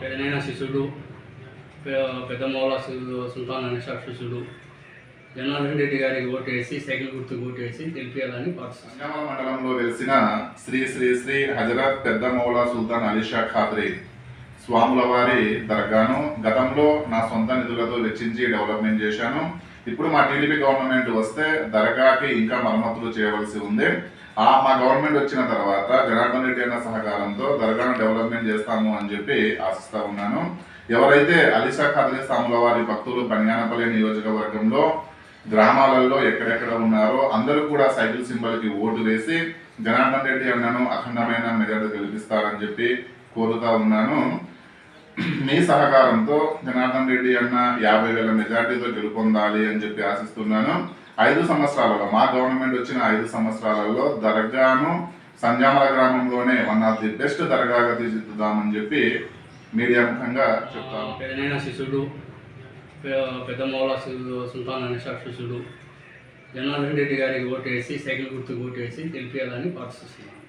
పెదనైన శిష్యుడు పె- పెద్ద మౌల సు- సుల్తాన్ అనిషా శిష్యుడు జనార్దన్ రెడ్డి గారికి ఓటేసి సైకిల్ గుర్తు ఓటేసి ప్రార్థిస్తున్నాను సంగమ మండలంలో వెలిసిన శ్రీ శ్రీ శ్రీ హజరత్ పెద్ద మౌలా సుల్తాన్ అలీషా ఖాద్రి స్వాముల వారి దర్గాను గతంలో నా సొంత నిధులతో వెచ్చించి డెవలప్మెంట్ చేశాను. ఇప్పుడు మా టీడీపీ గవర్నమెంట్ వస్తే దరగాకి ఇంకా మరమ్మతులు చేయవలసి ఉంది. ఆ మా గవర్నమెంట్ వచ్చిన తర్వాత జనార్దన్ రెడ్డి అన్న సహకారంతో దర్గాను డెవలప్మెంట్ చేస్తాము అని చెప్పి ఆశిస్తా ఉన్నాను. ఎవరైతే అలీషా ఖాద్రి స్వాముల వారి భక్తులు బనియానపల్లి నియోజకవర్గంలో గ్రామాలలో ఎక్కడెక్కడ ఉన్నారో అందరూ కూడా సైకిల్ సింబల్కి ఓటు వేసి జనార్దన్ రెడ్డి అన్నను అఖండమైన మెజార్టీ గెలిపిస్తారని చెప్పి కోరుతా ఉన్నాను. మీ సహకారంతో జనార్దన్ రెడ్డి అన్న యాభై వేల మెజార్టీతో గెలుపొందాలి అని చెప్పి ఆశిస్తున్నాను. ఐదు సంవత్సరాలలో మా గవర్నమెంట్ వచ్చిన ఐదు సంవత్సరాలలో దర్గాను సంజామల గ్రామంలోనే వన్ ఆఫ్ ది బెస్ట్ దర్గాగా తీర్చిదిద్దామని చెప్పి మీడియా ముఖంగా చెప్తాను పెదనైన శిష్యుడు పెద్ద మౌల సుల్తాన్ అనే శిష్యుడు జనార్దన్ రెడ్డి గారికి ఓటేసి సైకిల్ గుర్తు ఓటేసి గెలిపించాలని ప్రార్థిస్తున్నాను